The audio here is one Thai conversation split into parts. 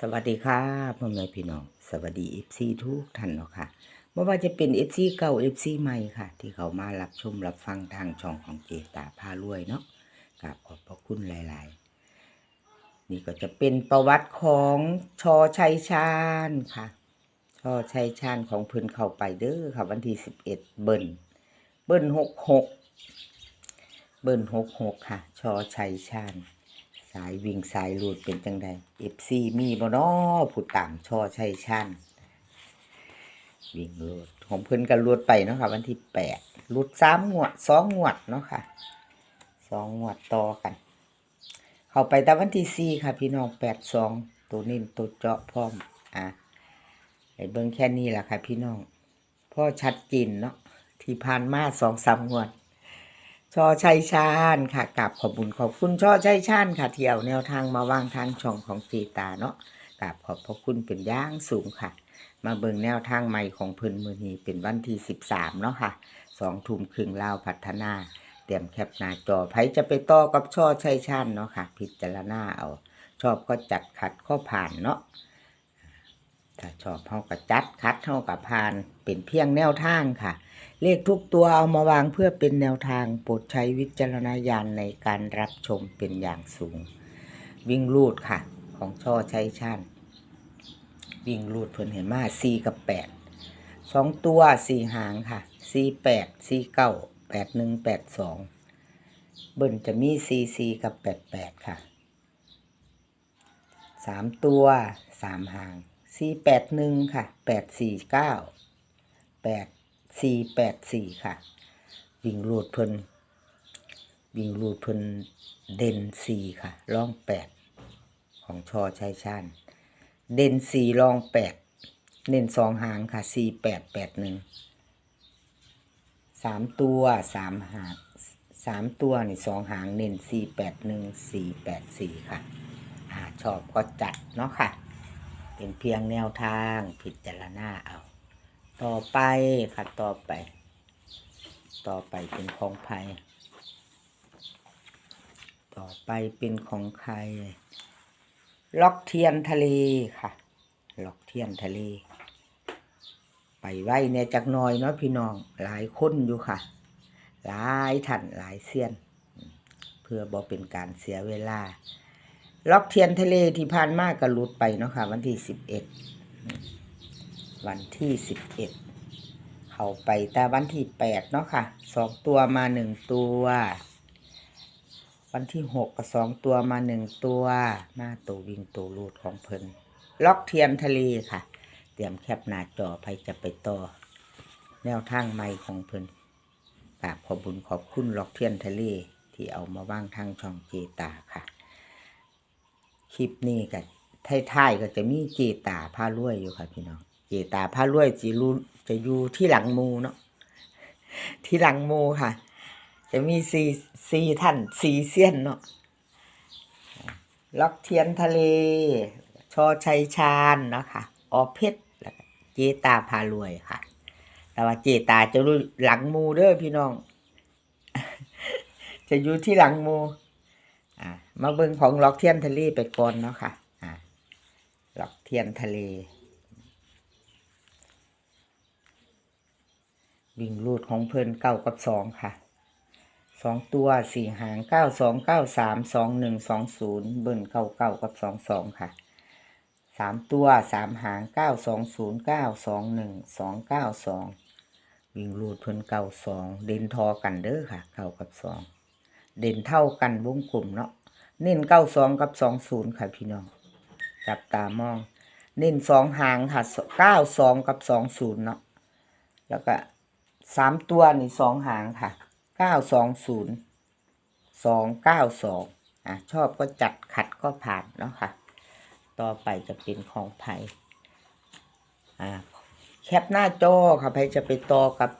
สวัสดีค่ะพ่อแม่พี่น้อง สวัสดีเอฟซีทุกท่านเนาะค่ะไม่ว่าจะเป็นเอฟซีเก่าเอฟซีใหม่ค่ะ ที่เขามารับชมรับฟังทางช่องของเจตาพารวยเนาะกราบขอบพระคุณหลาย ๆ นี่ก็จะเป็นประวัติของชอชัยชาญค่ะ ชอชัยชาญของเพิ่นเข้าไปเด้อค่ะ วันที่สิบเอ็ดเบิ้ลเบิ้ลหกหกเบิ้ลหกหกค่ะ ชอชัยชาญายวิ่งสายลูดเป็นจังใดเอฟซีมีบ่น้อผู้ตามช่อชัยชันวิ่งลูดของเพิ่นกันลูดไปเนาะค่ะวันที่แปดลูดสามงวดสองงวดเนาะค่ะสองงวดต่อกัน เข้าไปแต่วันที่สี่ค่ะ พี่น้องแปดสองตัวนิ่มตัวเจาะพร้อมอะไอเบิ่งแค่นี้แหละค่ะ พี่น้องพ่อชัดจินเนาะที่ผ่านมาสองสามงวด ช่อชัยชาญค่ะกับขอบคุญขอบคุณช่อชัยชาญค่ะที่เอาแนวทางมาวางทางช่องของจีตาเนาะกับขอบพระคุณเป็นย่างสูงค่ะ มาเบิ่งแนวทางใหม่ของเพิ่นมือนี้เป็นวันที่สิบสามเนาะค่ะสองทุ่มครึ่งลาวพัฒนา เตรียมแคปหน้าจอไผจะไปต่อกับช่อชัยชาญเนาะค่ะ พิจารณาเอา ชอบก็จัดขัดก็ผ่านเนาะ ถ้าชอบเฮาก็จัดคัดเฮากับผ่าน เป็นเพียงแนวทางค่ะ เลขทุกตัวเอามาวางเพื่อเป็นแนวทางโปรดใช้วิจารณญาณในการรับชมเป็นอย่างสูง วิ่งลูดค่ะ ของช่อใช้ชาญวิ่งลูดเพิ่นเห็นมาสี่กับแปดสองตัวสี่หางค่ะสี่แปดสี่เก้าแปดหนึ่งแปดสองเบิ้ลจะมีสี่สี่กับแปดแปดค่ะสามตัวสามหาง สี่แปดหนึ่งค่ะแปดสี่เก้าแปดสี่แปดสี่ค่ะ วิ่งรูดเพิ่นวิ่งรูดเพิ่นเด่นสี่ค่ะร่องแปดของชอชัยชาญเด่นสี่รองแปดเน้นสองหางค่ะสี่แปดแปดหนึ่งสามตัวสามหางสามตัวนี่สองหางเน้นสี่แปดหนึ่งสี่แปดสี่ค่ะหาชอบก็จัดเนาะค่ะ เป็นเพียงแนวทางพิจารณาเอา ต่อไปค่ะต่อไป ต่อไปเป็นของใครต่อไปเป็นของใครล็อกเทียนทะเลค่ะล็อกเทียนทะเล ไปไว้เนี่ยจักน่อยเนาะพี่น้องหลายคนอยู่ค่ะ หลายท่านหลายเซียน เพื่อบ่เป็นการเสียเวลา ล็อกเทียนทะเลที่ผ่านมากก็หลุดไปเนาะค่ะ วันที่สิบเอ็ดวันที่สิบเอ็ดเข้าไปแต่วันที่แปดเนาะค่ะสองตัวมาหนึ่งตัว วันที่หกก็สองตัวมาหนึ่งตัวหน้าตัววิ่งตัวรูดของเพิ่นล็อกเทียนทะเลค่ะ เตรียมแคปหน้าจอไปจะไปต่อ แนวทางใหม่ของเพิ่นกราบขอบบุญขอบคุณล็อกเทียนทะเลที่เอามาว่างทางช่องเจตาค่ะ คลิปนี้กับท้ายๆก็จะมีเจตาผ้ารวยอยู่ค่ะพี่น้อง เจตาผ้ารวยจะรู้จะอยู่ที่หลังมูเนาะที่หลังมูค่ะ จะมีสีสีท่านสีเสี้ยนเนาะล็อกเทียนทะเล ชอชัยชาญเนาะค่ะออเพชรเจตาพารวยค่ะ แต่ว่าเจตาจะรู้หลังมูเด้อพี่น้อง จะอยู่ที่หลังมู อ่ามาเบิ่งของล็อกเทียนทะเลไปก่อนเนาะค่ะอ่าล็อกเทียนทะเล วิ่งรูดของเพิ่นเก้ากับสองค่ะสองตัวสี่หางเก้าสองเก้าสามสองหนึ่งสองศูนย์เบิ่นเก้าเก้ากับสองสองค่ะสามตัวสามหางเก้าสองศูนย์เก้าสองหนึ่งสองเก้าสองวิ่งรูดเพิ่นเก้าสองเด่นทอกันเด้อค่ะเก้ากับสอง เด่นเท่ากันวงกลมเนาะเน้นเก้าสองกับสองศูนย์ค่ะพี่น้อง จับตามอง เน้นสองหางค่ะเก้าสองกับสองศูนย์เนาะแล้วก็สามตัวนี่สองหางค่ะเก้าสองศูนย์สองเก้าสองอะชอบก็จัดขัดก็ผ่านเนาะค่ะ ต่อไปจะเป็นของไผ่อ่าแคปหน้าจอค่ะไผ่จะไปต่อกับ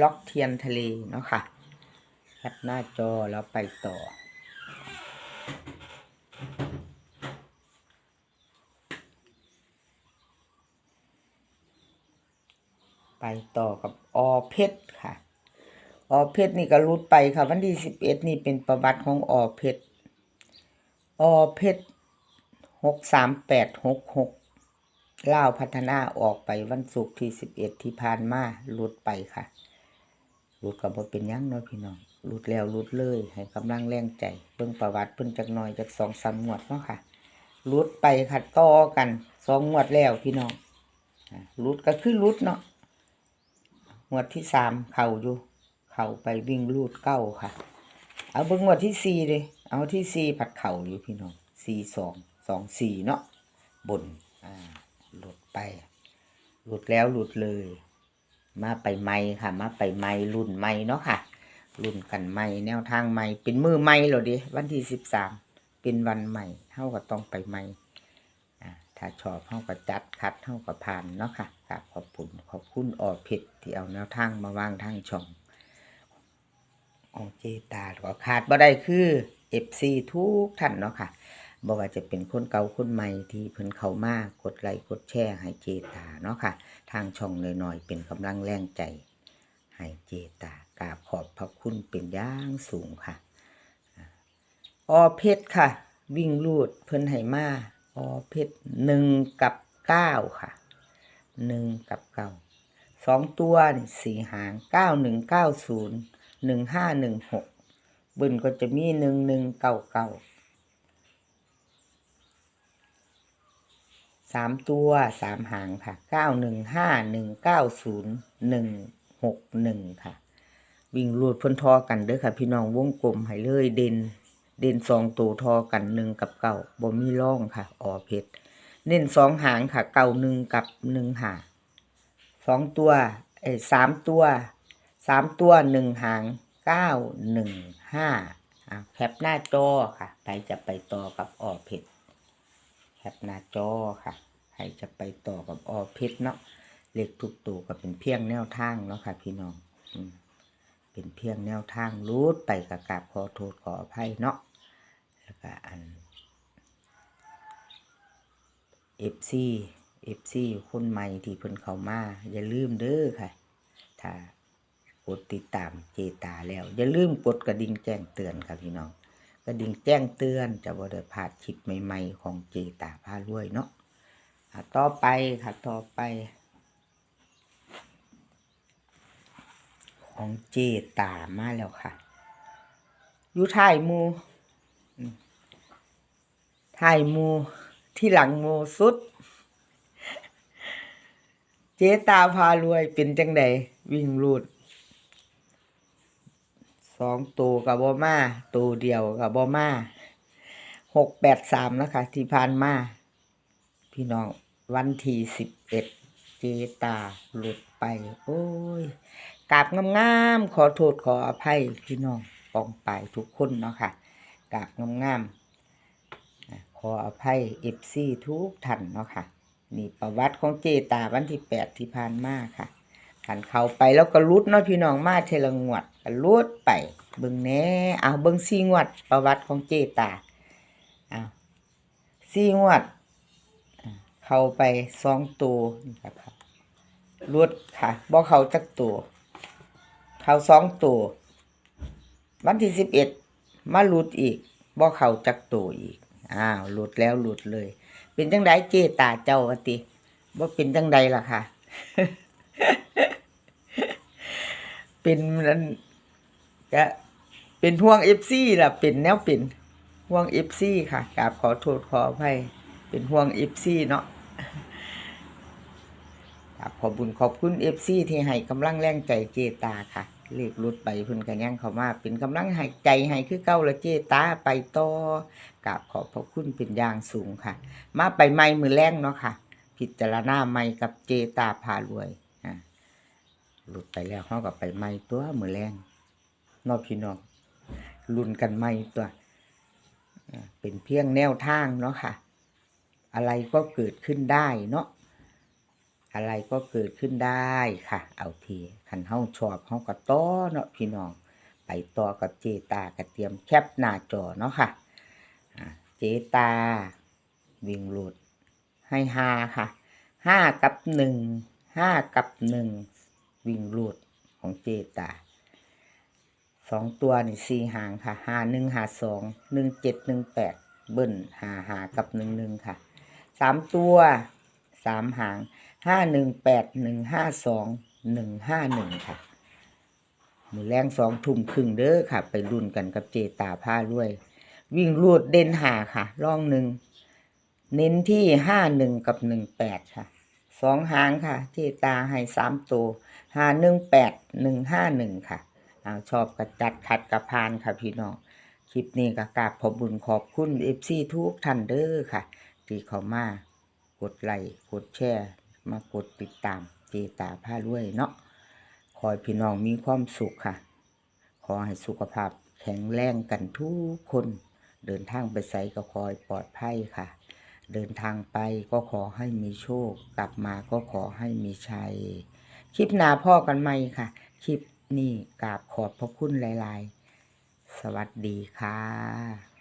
ล็อกเทียนทะเลเนาะค่ะ ปหน้าจอแล้วไปต่อ ไปต่อกับอเพชรค่ะ อเพชรนี่ก็รุดไปค่ะ วันที่สิบเอ็ดนี่เป็นประวัติของอเพชรอเพชรหหกสามแปดหกหกล่าวพัฒนาออกไปวันศุกร์ที่สิบเอ็ดที่ผ่านมาหลุดไปค่ะ หลุดกับบ่เป็นยังเนาะพี่น้องหลุดแล้วหลุดเลย ให้กำลังแรงใจเบิ่งประวัติเพิ่นจักหน่อยจากสองสามงวดเนาะค่ะหลุดไปค่ะต่อกันสองงวดแล้วพี่น้องอะหลุดก็คือหลุดเนาะงวดที่สามเข่าอยู่ เข่าไปวิ่งลูดเก้าค่ะ เอาเบิ่งงวดที่สี่เลย เอาที่สี่ผัดเข่าอยู่พี่น้องสี่สองสองสี่เนาะบนอ่าหลุดไป หลุดแล้วหลุดเลย มาไปใหม่ค่ะ มาไปใหม่รุ่นใหม่เนาะค่ะ รุ่นกันใหม่แนวทางใหม่เป็นมือใหม่เหรอดิวันที่สิบสามเป็นวันใหม่เท่าก็ต้องไปใหม่อ่าถ้าชอบเท่ากับจัดคัดเท่ากับผ่านเนาะค่ะกราบขอบคุณขอบคุณออเพชรที่เอาแนวทางมาวางทางช่ององเจตาก็ขาดบ่ได้คือ FC ทุกท่านเนาะค่ะ บ่ว่าจะเป็นคนเก่าคนใหม่ที่เพิ่นเข้ามากดไลค์กดแชร์ให้เจตาเนาะค่ะ ทางช่องน้อยๆเป็นกำลังแรงใจให้เจตากราบขอบพระคุณเป็นอย่างสูงค่ะออเพชรค่ะ วิ่งลูดเพิ่นให้มาออเพชรหนึ่งกับเก้าค่ะหนึ่งกับเก้าสองตัวนี่สี่หางเก้าหนึ่งเก้าศูนย์หนึ่งห้าหนึ่งหกบนก็จะมีหนึ่งหนึ่งเก้าเก้า สามตัวสามหางค่ะเก้าหนึ่งห้าหนึ่งเก้าศูนย์หนึ่งหกหนึ่งค่ะ วิ่งรูดพ้นทอกันเด้อค่ะ พี่น้องวงกลมให้เลยเด่นเด่นสองตัวทอกันหนึ่งกับเก้าบ่มีร่องค่ะออเพชรเน้นสองหางค่ะ เก้าหนึ่งกับหนึ่งหางสองตัวเอ้สามตัวสามตัวหนึ่งหางเก้าหนึ่งห้าแคปหน้าจอค่ะใครจะไปต่อกับออเพชรแคปหน้าจอค่ะ ใครจะไปต่อกับออพชรเนาะเลขทุกตัวก็เป็นเพียงแนวทางเนาะค่ะ พี่น้องอืมเป็นเพียงแนวทางรูดไปกับกาบขอโทษขออภัยเนาะแล้วก็อันเอฟซีเอฟซีคนใหม่ที่เพิ่นเข้ามา อย่าลืมเด้อค่ะ ถ้ากดติดตามเจตาแล้ว อย่าลืมกดกระดิ่งแจ้งเตือนครับพี่น้อง กระดิ่งแจ้งเตือนจะบ่ได้พลาดคลิปใหม่ ๆ ของเจตาพารวยเนาะ อะต่อไปค่ะต่อไป ของเจตามาแล้วค่ะอยู่ท้ายมูอืมท้ายมูที่หลังมูสุด เจตาพารวยเป็นจังใดวิ่งรูดสองตัวกับบอมาตัวเดียวกับบอมาหกแปดสามนะคะ ที่ผ่านมา พี่น้องวันที่สิบเอ็ดเจตาหลุดไป โอ้ยกราบงามๆขอโทษขออภัยพี่น้องปองไปทุกคนเนาะค่ะกราบงามๆขออภัยเอฟซีทุกท่านเนาะค่ะนี่ประวัติของเจตาวันที่แปดที่ผ่านมาค่ะขันเขาไปแล้วก็รุดเนาะพี่น้องมาเทละงวดก็รุดไปเบิ่งแหน่เอาเบิ่งซีงวดประวัติของเจตาเอาซีงวด เข้าไปสองตัวนี่ครับรุดค่ะบ่เข้าจักตัวเข้าสองตัววันที่สิบเอ็ดมาหลุดอีกบ่เข้าจักตัวอีกอ้าวหลุดแล้วหลุดเลย เป็นจังไดเจตาเจ้าติบ่เป็นจังใดล่ะค่ะ เป็นนั้นก็เป็นห่วง FC ล่ะ เป็นแนวเป็นห่วง FC ค่ะกราบขอโทษขออภัยเป็นห่วง FC เนาะ ขอบคุญขอบคุณ FC ที่ให้กำลังแรงใจเจตาค่ะ เลขรุดไปพิ่นก็ยังเขามาเป็นกำลังให้ใจให้คือเก่าละเจตาไปต่อกราบขอบพระคุณเป็นอย่างสูงค่ะ มาไปใหม่มือแรงเนาะค่ะ พิจารณาใหม่กับเจตาพารวยอ่าหลุดไปแล้วเขาก็ไปใหม่ตัวมือแรงนอกพี่น้องลุนกันใหม่ตัวอ่าเป็นเพียงแนวทางเนาะค่ะ อะไรก็เกิดขึ้นได้เนาะอะไรก็เกิดขึ้นได้ค่ะ เอาทีขันเฮาชอบเฮาก็ต่อเนาะพี่น้อง ไปต่อกับเจตากระเตรียมแคปหน้าจอเนาะค่ะเจตา วิ่งหลุดให้ห้าค่ะห้ากับหนึ่งห้ากับหนึ่งวิ่งหลุดของเจตาสองตัวนี่สี่หางค่ะห้าหนึ่งห้าสองหนึ่งเจ็ดหนึ่งแปดเบิ้ลหาหากับหนึ่งหนึ่งค่ะ สามตัวสามหางห้าหนึ่งแปดหนึ่งห้าสองหนึ่งห้าหนึ่งค่ะมือแรงสองทุ่มครึ่งเด้อค่ะ ไปรุ่นกันกับเจตาผ้าด้วย วิ่งรูดเด่นหาค่ะ ร่องหนึ่งเน้นที่ห้าหนึ่งกับหนึ่งแปดค่ะสองหางค่ะ เจตาให้สามตัวห้าหนึ่งแปดหนึ่งห้าหนึ่งค่ะเอาชอบกระจัดขัดกระพานค่ะพี่น้องคลิปนี้ก็กราบขอบบุญขอบคุณเอฟซีทุกท่านเด้อค่ะ ที่เขามากดไลค์กดแชร์มากดติดตามเจตาผ้าด้วยเนาะขอให้พี่น้องมีความสุขค่ะ ขอให้สุขภาพแข็งแรงกันทุกคน เดินทางไปไสก็ขอให้ปลอดภัยค่ะ เดินทางไปก็ขอให้มีโชค กลับมาก็ขอให้มีชัย คลิปหนาพ่อกันไหมค่ะ คลิปนี้กราบขอบพระคุณหลาย ๆ สวัสดีค่ะ